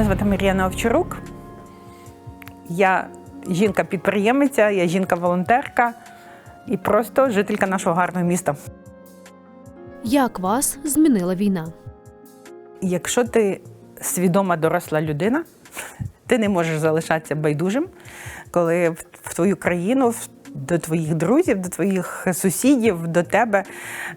Мене звати Мар'яна Овчарук. Я жінка-підприємиця, я жінка-волонтерка і просто жителька нашого гарного міста. Як вас змінила війна? Якщо ти свідома доросла людина, ти не можеш залишатися байдужим, коли в- твою країну, в- до твоїх друзів, до твоїх сусідів, до тебе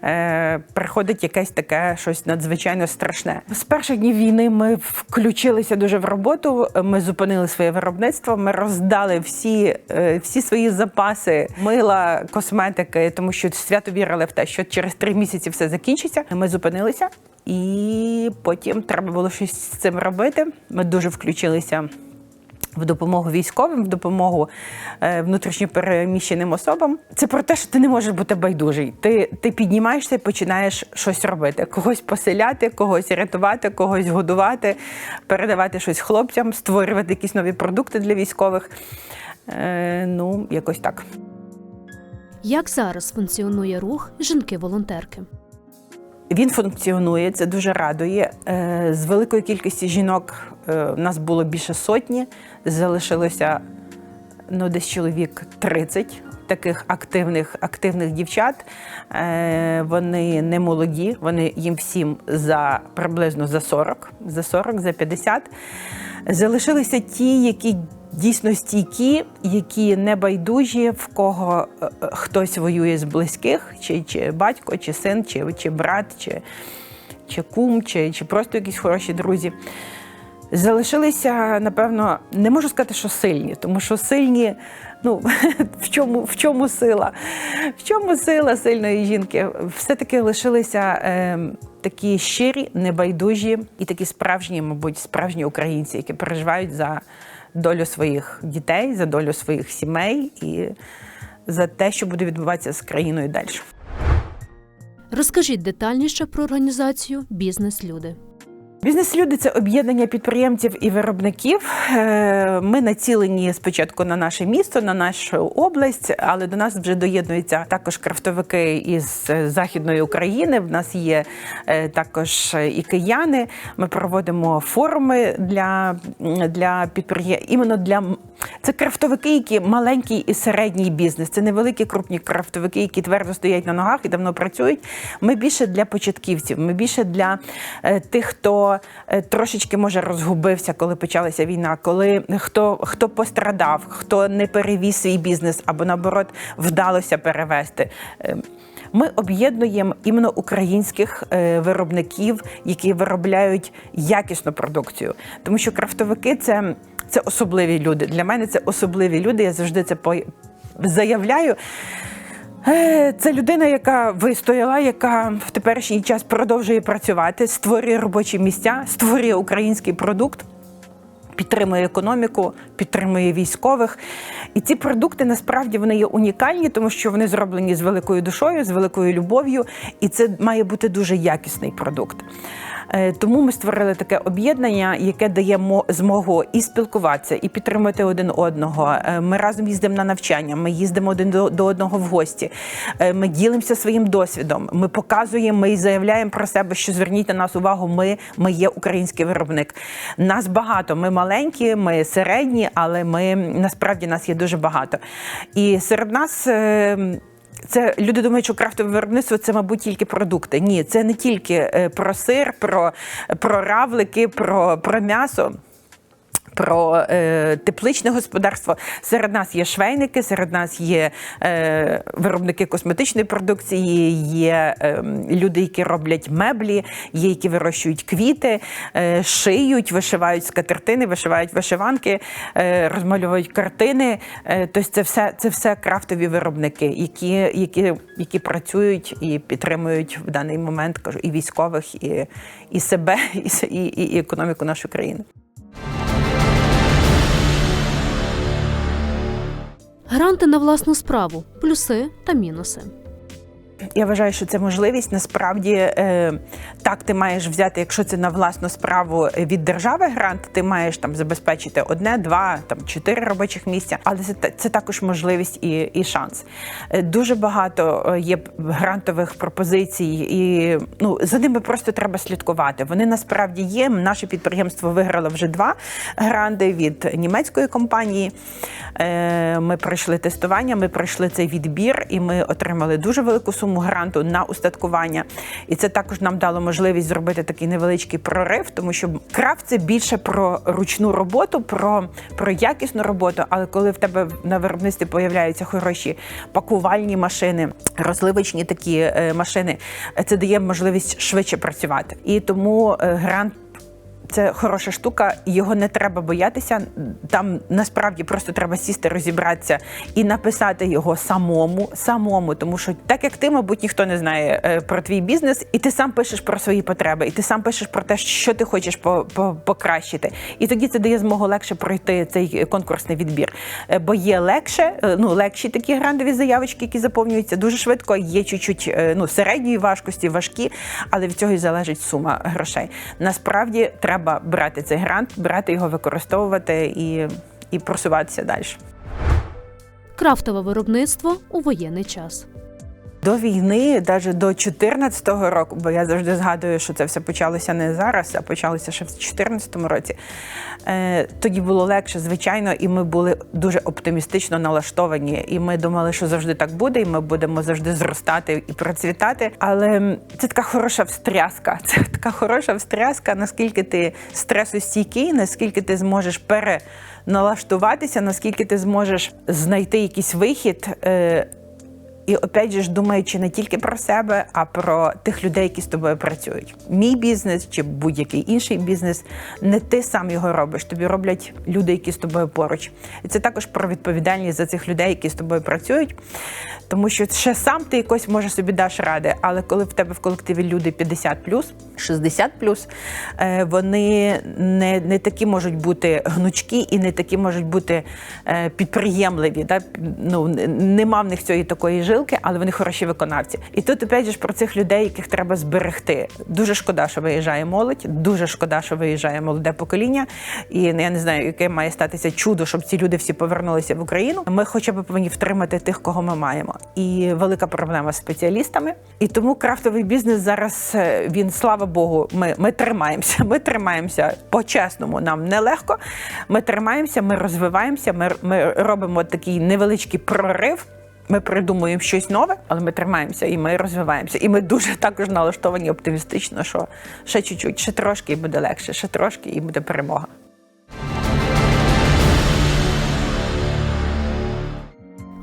е, приходить якесь таке щось надзвичайно страшне. З перших днів війни ми включилися дуже в роботу. Ми зупинили своє виробництво. Ми роздали всі, е, всі свої запаси мила, косметики, тому що свято вірили в те, що через три місяці все закінчиться. Ми зупинилися. І потім треба було щось з цим робити. Ми дуже включилися в допомогу військовим, в допомогу е, внутрішньо переміщеним особам. Це про те, що ти не можеш бути байдужий. Ти, ти піднімаєшся і починаєш щось робити: когось поселяти, когось рятувати, когось годувати, передавати щось хлопцям, створювати якісь нові продукти для військових. Е, ну, якось так. Як зараз функціонує рух жінки-волонтерки? Він функціонує, це дуже радує. Е, З великої кількості жінок е, в нас було більше сотні, залишилося ну, десь чоловік 30 таких активних, активних дівчат. Е, Вони не молоді, вони їм всім за приблизно за 40, за 40, за 50. Залишилися ті, які дійсно стійкі, які не байдужі, в кого е, е, хтось воює з близьких, чи, чи батько, чи син, чи, чи брат, чи, чи кум, чи, чи просто якісь хороші друзі. Залишилися, напевно, не можу сказати, що сильні, тому що сильні, ну в чому, в чому сила? В чому сила сильної жінки? Все-таки лишилися е, такі щирі, небайдужі і такі справжні, мабуть, справжні українці, які переживають за долю своїх дітей, за долю своїх сімей і за те, що буде відбуватися з країною далі. Розкажіть детальніше про організацію Бізнес-люди. Бізнес-люди це об'єднання підприємців і виробників. Е, Ми націлені спочатку на наше місто, на нашу область, але до нас вже доєднуються також крафтовики із е, західної України. В нас є е, також і кияни. Ми проводимо форуми для, для підприємців. Іменно для це крафтовики, які маленький і середній бізнес. Це невеликі крупні крафтовики, які твердо стоять на ногах і давно працюють. Ми більше для початківців. Ми більше для тих, хто е, трошечки може розгубився, коли почалася війна, коли хто, хто пострадав, хто не перевіз свій бізнес або наоборот вдалося перевести. Е, Ми об'єднуємо іменно українських е, виробників, які виробляють якісну продукцію. Тому що крафтовики це, це особливі люди. Для мене це особливі люди. Я завжди це заявляю. Е, Це людина, яка вистояла, яка в теперішній час продовжує працювати, створює робочі місця, створює український продукт. Підтримує економіку, підтримує військових. І ці продукти насправді вони є унікальні, тому що вони зроблені з великою душою, з великою любов'ю, і це має бути дуже якісний продукт. Е, Тому ми створили таке об'єднання, яке дає змогу і спілкуватися, і підтримати один одного. Е, Ми разом їздимо на навчання, ми їздимо один до, одного в гості. Е, Ми ділимося своїм досвідом. Ми показуємо, ми заявляємо про себе, що зверніть на нас увагу. Ми, ми є український виробник. Нас багато. Ми маленькі, ми середні, але ми насправді нас є дуже багато. І серед нас. Це люди думають, що крафтове виробництво це, мабуть, тільки продукти. Ні, це не тільки е, про сир, про, про равлики, про, про м'ясо. Про е, тепличне господарство серед нас є швейники, серед нас є е, виробники косметичної продукції, є е, люди, які роблять меблі, є які вирощують квіти, е, шиють, вишивають скатертини, вишивають вишиванки, е, розмальовують картини. Е, тобто це все, це все крафтові виробники, які, які, які працюють і підтримують в даний момент кажу, і військових, і, і себе, і, і, і економіку нашої країни. Гранти на власну справу, плюси та мінуси. Я вважаю, що це можливість. Насправді е, так ти маєш взяти, якщо це на власну справу від держави грант, ти маєш там забезпечити одне, два, там чотири робочих місця, але це, це також можливість і, і шанс. Е, Дуже багато е, є грантових пропозицій, і ну за ними просто треба слідкувати. Вони насправді є. Наше підприємство виграло вже два гранди від німецької компанії. Ми пройшли тестування, ми пройшли цей відбір, і ми отримали дуже велику суму гранту на устаткування. І це також нам дало можливість зробити такий невеличкий прорив, тому що крафт це більше про ручну роботу, про, про якісну роботу. Але коли в тебе на виробництві появляються хороші пакувальні машини, розливочні такі е, машини, це дає можливість швидше працювати. І тому е, грант це хороша штука, його не треба боятися. Там насправді просто треба сісти, розібратися і написати його самому, самому, тому що так як ти, мабуть, ніхто не знає е, про твій бізнес, і ти сам пишеш про свої потреби, і ти сам пишеш про те, що ти хочеш по- по- покращити. І тоді це дає змогу легше пройти цей конкурсний відбір. Е, Бо є легше, е, ну легші такі грандові заявочки, які заповнюються дуже швидко. Є чуть-чуть ну середньої важкості, важкі, але від цього і залежить сума грошей. Насправді треба брати цей грант, брати його, використовувати і, і просуватися далі. Крафтове виробництво у воєнний час. До війни, навіть до 2014 року, бо я завжди згадую, що це все почалося не зараз, а почалося ще в 2014 році. Е, тоді було легше, звичайно, і ми були дуже оптимістично налаштовані. І ми думали, що завжди так буде, і ми будемо завжди зростати і процвітати. Але це така хороша встряска. Це така хороша встряска, наскільки ти стресостійкий, наскільки ти зможеш переналаштуватися, наскільки ти зможеш знайти якийсь вихід. І опять же ж думаючи не тільки про себе, а про тих людей, які з тобою працюють. Мій бізнес чи будь-який інший бізнес, не ти сам його робиш. Тобі роблять люди, які з тобою поруч. І це також про відповідальність за цих людей, які з тобою працюють. Тому що ще сам ти якось може собі даш ради, але коли в тебе в колективі люди 50 60 е, вони не, не такі можуть бути гнучкі і не такі можуть бути е, підприємливі. Да? Ну, нема в них цієї такої жилки, але вони хороші виконавці. І тут опять ж про цих людей, яких треба зберегти. Дуже шкода, що виїжджає молодь, дуже шкода, що виїжджає молоде покоління. І ну, я не знаю, яке має статися чудо, щоб ці люди всі повернулися в Україну. Ми хоча б повинні втримати тих, кого ми маємо. І велика проблема з спеціалістами. І тому крафтовий бізнес зараз е, він, слава Богу, ми, ми тримаємося. Ми тримаємося по-чесному. Нам нелегко. Ми тримаємося, ми розвиваємося. Ми, ми робимо такий невеличкий прорив. Ми придумуємо щось нове, але ми тримаємося і ми розвиваємося. І ми дуже також налаштовані оптимістично, що ще чуть-чуть, ще трошки і буде легше, ще трошки і буде перемога.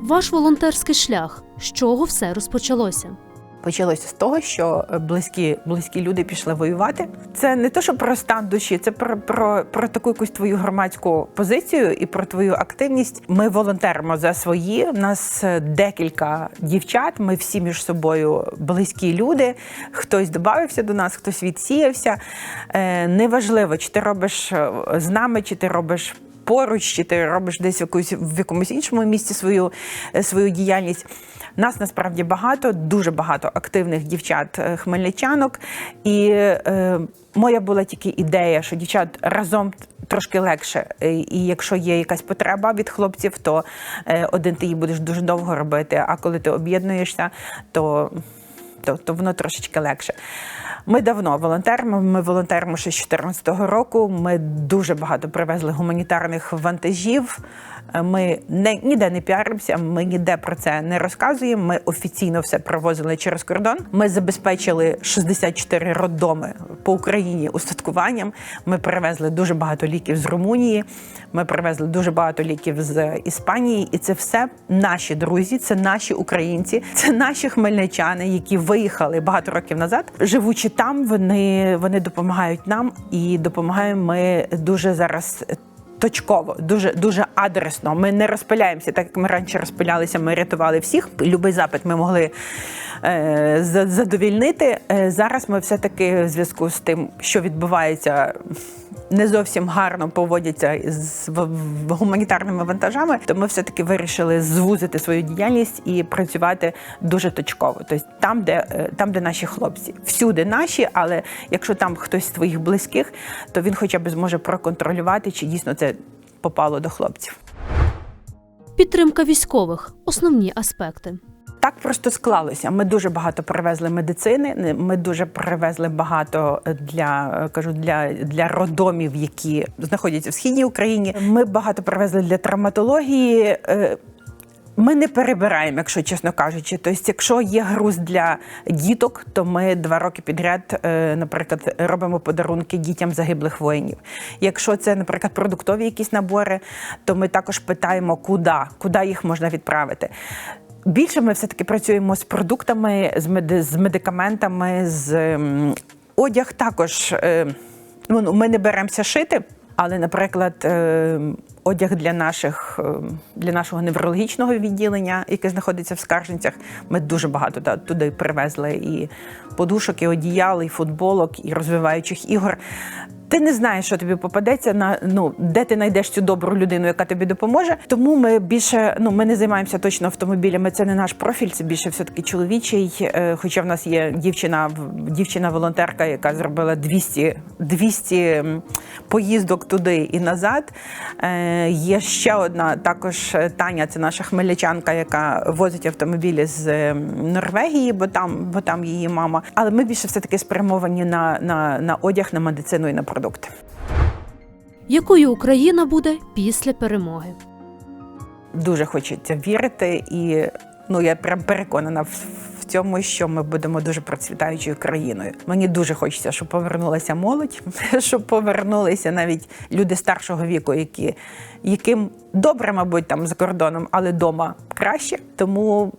Ваш волонтерський шлях. З чого все розпочалося? Почалося з того, що близькі, близькі люди пішли воювати. Це не то, що про стан душі, це про, про, про таку якусь твою громадську позицію і про твою активність. Ми волонтеримо за свої. У нас е, декілька дівчат. Ми всі між собою близькі люди. Хтось додався до нас, хтось відсіявся. Е, неважливо, чи ти робиш е, з нами, чи ти робиш. Поруч, чи ти робиш десь в якусь в якомусь іншому місці свою, е, свою діяльність. Нас насправді багато, дуже багато активних дівчат е, хмельничанок. І е, моя була тільки ідея, що дівчат разом трошки легше. І якщо є якась потреба від хлопців, то е, один ти її будеш дуже довго робити. А коли ти об'єднуєшся, то, то, то воно трошечки легше. Ми давно волонтеримо. Ми волонтеримо ще з 2014 року. Ми дуже багато привезли гуманітарних вантажів. Ми не, ніде не піаримося, ми ніде про це не розказуємо. Ми офіційно все провозили через кордон. Ми забезпечили 64 роддоми по Україні устаткуванням. Ми привезли дуже багато ліків з Румунії. Ми привезли дуже багато ліків з Іспанії, і це все наші друзі, це наші українці, це наші хмельничани, які виїхали багато років назад. Живучи там, вони, вони допомагають нам і допомагаємо ми дуже зараз. Точково, дуже дуже адресно. Ми не розпиляємося, так як ми раніше розпилялися, ми рятували всіх. Любий запит ми могли е, задовільнити. Е, зараз ми все-таки в зв'язку з тим, що відбувається не зовсім гарно поводяться з гуманітарними вантажами, то ми все таки вирішили звузити свою діяльність і працювати дуже точково. Тобто там, де е, там, де наші хлопці, всюди наші, але якщо там хтось з твоїх близьких, то він хоча б зможе проконтролювати, чи дійсно це попало до хлопців. Підтримка військових основні аспекти. Так просто склалося. Ми дуже багато привезли медицини. Ми дуже привезли багато для е, кажу для, для родомів, які знаходяться в східній Україні. Ми багато привезли для травматології. Е, Ми не перебираємо, якщо чесно кажучи. Тобто, якщо є груз для діток, то ми два роки підряд, е, наприклад, робимо подарунки дітям загиблих воїнів. Якщо це, наприклад, продуктові якісь набори, то ми також питаємо, куди, куди їх можна відправити. Більше ми все-таки працюємо з продуктами, з, меди- з медикаментами, з ем, одяг також. е, ну, ми не беремося шити, але, наприклад, е, одяг для наших е, для нашого неврологічного відділення, яке знаходиться в Скарженцях, ми дуже багато туди привезли і подушок, і одіял, і футболок, і розвиваючих ігор. Ти не знаєш, що тобі попадеться на ну де ти знайдеш цю добру людину, яка тобі допоможе. Тому ми більше ну ми не займаємося точно автомобілями. Це не наш профіль, це більше все таки чоловічий. Е, Хоча в нас є дівчина, дівчина волонтерка, яка зробила 200, 200 поїздок туди і назад. Е, Є ще одна також е, Таня, це наша хмельничанка, яка возить автомобілі з Норвегії, бо там, бо там її мама. Але ми більше все таки спрямовані на, на, на одяг, на медицину і на продукти. Якою Україна буде після перемоги? Дуже хочеться вірити, і ну я прям переконана в, в цьому, що ми будемо дуже процвітаючою країною. Мені дуже хочеться, щоб повернулася молодь, щоб повернулися навіть люди старшого віку, які яким добре, мабуть, там за кордоном, але вдома краще. Тому.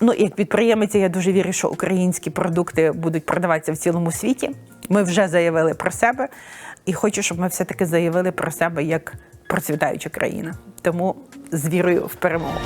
Ну, як підприємець, я дуже вірю, що українські продукти будуть продаватися в цілому світі. Ми вже заявили про себе, і хочу, щоб ми все-таки заявили про себе як процвітаюча країна. Тому з вірою в перемогу.